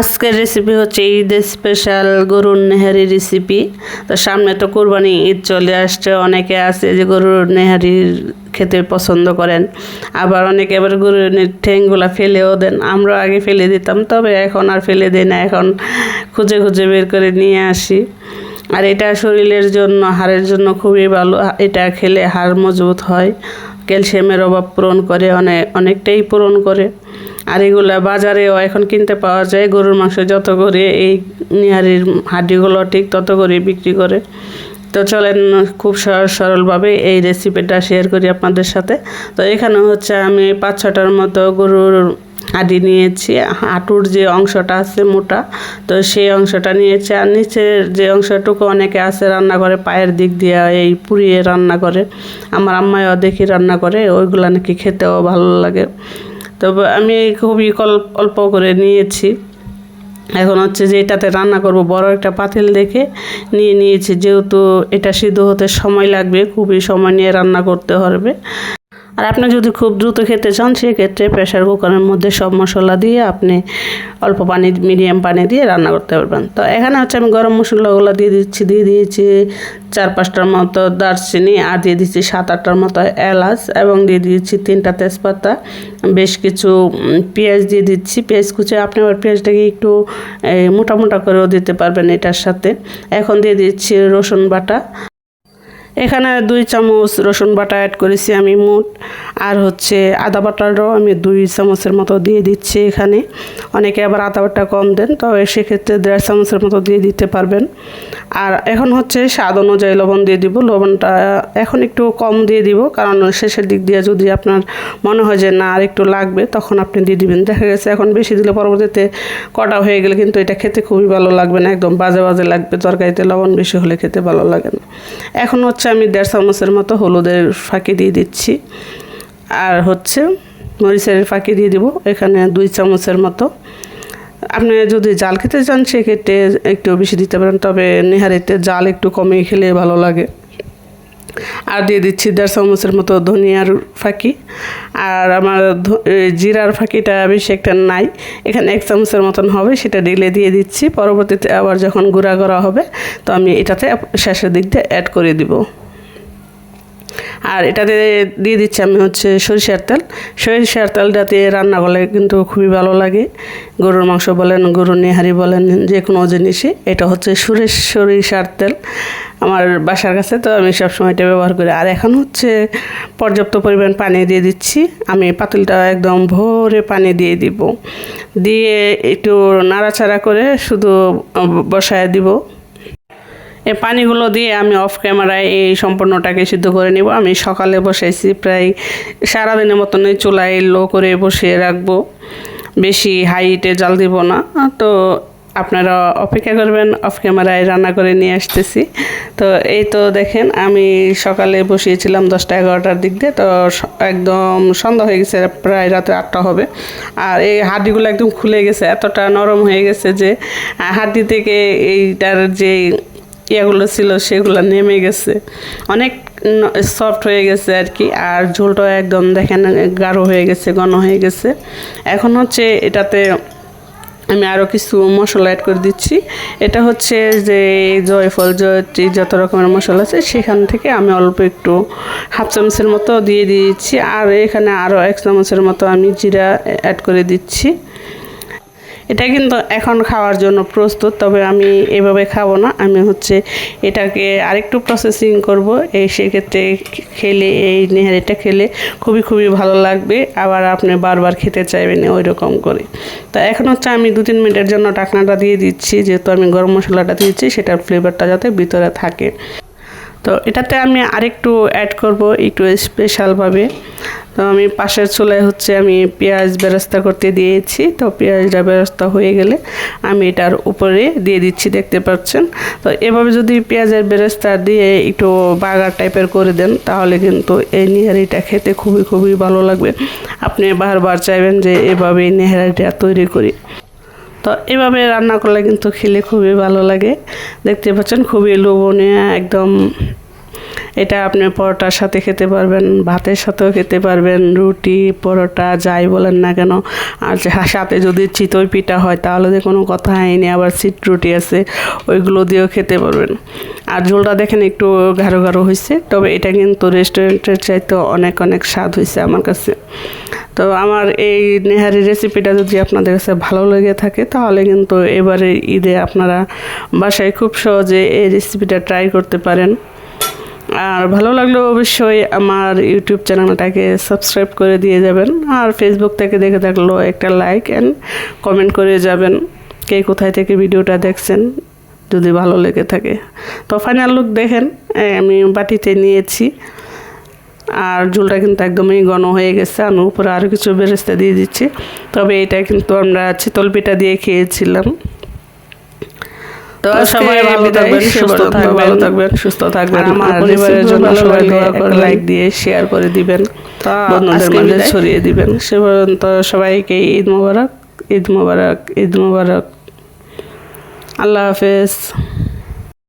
আজকের রেসিপি হচ্ছে ঈদ স্পেশাল গরুর নেহারি রেসিপি তো সামনে তো কোরবানি ঈদ চলে আসছে, অনেকে আছে যে গরুর নেহারির খেতে পছন্দ করেন, আবার অনেকে আবার গরুর ঠ্যাংগুলা ফেলেও দেন। আমরা আগে ফেলে দিতাম, তবে এখন আর ফেলে দিই না, এখন খুঁজে খুঁজে বের করে নিয়ে আসি। আর এটা শরীরের জন্য, হাড়ের জন্য খুবই ভালো, এটা খেলে হাড় মজবুত হয়, ক্যালসিয়ামের অভাব পূরণ করে অনেক অনেকটাই পূরণ করে। আর এগুলা বাজারেও এখন কিনতে পাওয়া যায়। গরুর মাংস যত করে এই নিহারির হাড্ডিগুলো ঠিক তত করে বিক্রি করে। তো চলেন খুব সহজ সরলভাবে এই রেসিপিটা শেয়ার করি আপনাদের সাথে। তো এখানে হচ্ছে আমি পাঁচ ছটার মতো গরুর হাঁড়ি নিয়েছি। হাঁটুর যে অংশটা আছে মোটা, তো সেই অংশটা নিয়েছি। আর নিচের যে অংশটুকু অনেকে আছে রান্না করে, পায়ের দিক দিয়ে এই পুড়িয়ে রান্না করে। আমার আম্মাইও দেখি রান্না করে, ওইগুলো নাকি খেতেও ভালো লাগে। তবে আমি খুবই অল্প করে নিয়েছি। এখন হচ্ছে যে এটাতে রান্না করব, বড় একটা পাতিল দেখে নিয়ে নিয়েছি। যেহেতু এটা সিদ্ধ হতে সময় লাগবে, খুবই সময় নিয়ে রান্না করতে হবে। আর আপনি যদি খুব দ্রুত খেতে চান, সেক্ষেত্রে প্রেশার কুকারের মধ্যে সব মশলা দিয়ে আপনি অল্প পানি মিডিয়াম পানি দিয়ে রান্না করতে পারবেন। তো এখানে হচ্ছে আমি গরম মশলাগুলো দিয়ে দিচ্ছি, দিয়ে দিয়েছি চার পাঁচটার মতো দারচিনি আর দিয়ে দিচ্ছি সাত আটটার মতো এলাচ এবং দিয়ে দিয়েছি তিনটা তেজপাতা, বেশ কিছু পেঁয়াজ দিয়ে দিচ্ছি। পেঁয়াজ কুচে, আপনি আবার পেঁয়াজটাকে একটু মোটা মোটা করেও দিতে পারবেন এটার সাথে। এখন দিয়ে দিচ্ছি রসুন বাটা। এখানে দুই চামচ রসুন বাটা অ্যাড করেছি আমি মোট। আর হচ্ছে আদা বাটারও আমি দুই চামচের মতো দিয়ে দিচ্ছি এখানে। অনেকে আবার আদা বাটা কম দেন, তবে সেক্ষেত্রে দেড় চামচের মতো দিয়ে দিতে পারবেন। আর এখন হচ্ছে স্বাদ অনুযায়ী লবণ দিয়ে দিব। লবণটা এখন একটু কম দিয়ে দিব, কারণ শেষের দিক দিয়ে যদি আপনার মনে হয় যে না আর একটু লাগবে, তখন আপনি দিয়ে দিবেন। দেখা গেছে এখন বেশি দিলে পরবর্তীতে কটা হয়ে গেলে কিন্তু এটা খেতে খুবই ভালো লাগবে না, একদম বাজে বাজে লাগবে। তরকারিতে লবণ বেশি হলে খেতে ভালো লাগে না। এখন হচ্ছে আমি দেড় চামচের মতো হলুদের ফাঁকি দিয়ে দিচ্ছি। আর হচ্ছে মরিচের ফাঁকি দিয়ে দিব, এখানে দুই চামচের মতো। আপনি যদি জাল খেতে চান, সেক্ষেত্রে একটু বেশি দিতে পারেন। তবে নেহারিতে জাল একটু কমিয়ে খেলে ভালো লাগে। আর দিয়ে দিচ্ছি দেড় চামচের মতো ধনিয়ার ফাঁকি। আর আমার জিরার ফাঁকিটা বেশি একটা নাই। এখানে এক চামচের মতন হবে, সেটা ডিলে দিয়ে দিচ্ছি। পরবর্তীতে আবার যখন গুঁড়া করা হবে, তো আমি এটাতে শেষের দিক দিয়ে অ্যাড করে দিব। আর এটাতে দিয়ে দিচ্ছি আমি হচ্ছে সরিষার তেল। সরিষার তেলটাতে রান্না করলে কিন্তু খুবই ভালো লাগে। গরুর মাংস বলেন, গরুর নেহারি বলেন যে কোনো জিনিসই। এটা হচ্ছে সুরেশ সরিষার তেল। আমার বাসার কাছে তো আমি সবসময় এটা ব্যবহার করি। আর এখন হচ্ছে পর্যাপ্ত পরিমাণ পানি দিয়ে দিচ্ছি। আমি পাতিলটা একদম ভোরে পানি দিয়ে দিব। দিয়ে একটু নাড়াচাড়া করে শুধু বসায় দিব। এই পানিগুলো দিয়ে আমি অফ ক্যামেরায় এই সম্পূর্ণটাকে সিদ্ধ করে নিব। আমি সকালে বসাইছি প্রায় সারাদিনের মতন এই চুলায় লো করে বসিয়ে রাখব। বেশি হাইটে জাল দিব না। তো আপনারা অপেক্ষা করবেন অফ ক্যামেরায় রান্না করে নিয়ে আসতেছি। তো এই তো দেখেন, আমি সকালে বসিয়েছিলাম দশটা এগারোটার দিক দিয়ে। তো একদম সন্ধ্যা হয়ে গেছে, প্রায় রাতে আটটা হবে। আর এই হাড্ডিগুলো একদম খুলে গেছে, এতটা নরম হয়ে গেছে যে হাড্ডি থেকে এইটার যে ইয়েগুলো ছিল, সেগুলো নেমে গেছে। অনেক সফট হয়ে গেছে আর কি আর ঝোলটাও একদম দেখেন, গাঢ় হয়ে গেছে, ঘন হয়ে গেছে। এখন হচ্ছে এটাতে আমি আরও কিছু মশলা অ্যাড করে দিচ্ছি। এটা হচ্ছে যে জয়ফল, জয়ত্রী যত রকমের মশলা আছে, সেখান থেকে আমি অল্প একটু হাফ চামচের মতো দিয়ে দিচ্ছি আর এখানে আরও এক চামচের মতো আমি জিরা অ্যাড করে দিচ্ছি। এটা কিন্তু এখন খাওয়ার জন্য প্রস্তুত, তবে আমি এভাবে খাব না। আমি হচ্ছে এটাকে আরেকটু প্রসেসিং করব। এই সেক্ষেত্রে খেলে, এই নেহারিটা খেলে খুবই খুবই ভালো লাগবে। আবার আপনি বারবার খেতে চাইবেন ওই রকম করে। তো এখন হচ্ছে আমি দু তিন মিনিটের জন্য টাকনাটা দিয়ে দিচ্ছি, যেহেতু আমি গরম মশলাটা দিয়েছি, সেটার ফ্লেভারটা যাতে ভিতরে থাকে। তো এটাতে আমি আরেকটু অ্যাড করব, একটু স্পেশালভাবে তো আমি পাশের চুলায় হচ্ছে আমি পেঁয়াজ বেরস্তা করতে দিয়েছি। তো পেঁয়াজটা বেরস্তা হয়ে গেলে আমি এটার উপরে দিয়ে দিচ্ছি, দেখতে পাচ্ছেন? তো এভাবে যদি পেঁয়াজের বেরেস্তা দিয়ে একটু বাগার টাইপের করে দেন, তাহলে কিন্তু এই নিহারিটা খেতে খুবই খুবই ভালো লাগবে। আপনি বারবার চাইবেন যে এভাবে নেহারিটা তৈরি করি। তো এভাবে রান্না করলে কিন্তু খেলে খুবই ভালো লাগে। দেখতে পাচ্ছেন, খুবই লোভনীয়, একদম এটা আপনি পরোটার সাথে খেতে পারবেন, ভাতের সাথেও খেতে পারবেন, রুটি, পরোটা, যাই বলেন না কেন। আর সাথে যদি চিতই পিঠা হয়, তাহলে যে কোনো কথা হয়নি, আবার সিট রুটি আছে, ওইগুলো দিয়েও খেতে পারবেন। আর ঝোলটা দেখেন একটু গাঢ় গাঢ় হয়েছে তবে এটা কিন্তু রেস্টুরেন্টের চাইতে অনেক অনেক স্বাদ হয়েছে আমার কাছে। তো আমার এই নেহারি রেসিপিটা যদি আপনাদের কাছে ভালো লেগে থাকে, তাহলে কিন্তু এবারে ঈদে আপনারা বাসায় খুব সহজে এই রেসিপিটা ট্রাই করতে পারেন। আর ভালো লাগলে অবশ্যই আমার ইউটিউব চ্যানেলটাকে সাবস্ক্রাইব করে দিয়ে যাবেন। আর ফেসবুক থেকে দেখে থাকলেও একটা লাইক অ্যান্ড কমেন্ট করে যাবেন কে কোথায় থেকে ভিডিওটা দেখছেন, যদি ভালো লেগে থাকে। তো ফাইনাল লুক দেখেন আমি বাটিতে নিয়েছি। আর ঝুলটা কিন্তু একদমই ঘন হয়ে গেছে, আমি উপরে আরও কিছু বেরেস্তা দিয়ে দিচ্ছি। তবে এটা কিন্তু আমরা চিতল পিঠা দিয়ে খেয়েছিলাম। তো সবাই ভালো থাকবেন সুস্থ থাকবেন ভালো থাকবেন সুস্থ থাকবেন। আমার পরিবারের জন্য সবাই দোয়া করে লাইক দিয়ে শেয়ার করে দিবেন। বন্ধুদের মাঝে ছড়িয়ে দিবেন। সে পর্যন্ত সবাইকে ঈদ মোবারক ঈদ মোবারক ঈদ মোবারক। আল্লাহ হাফেজ।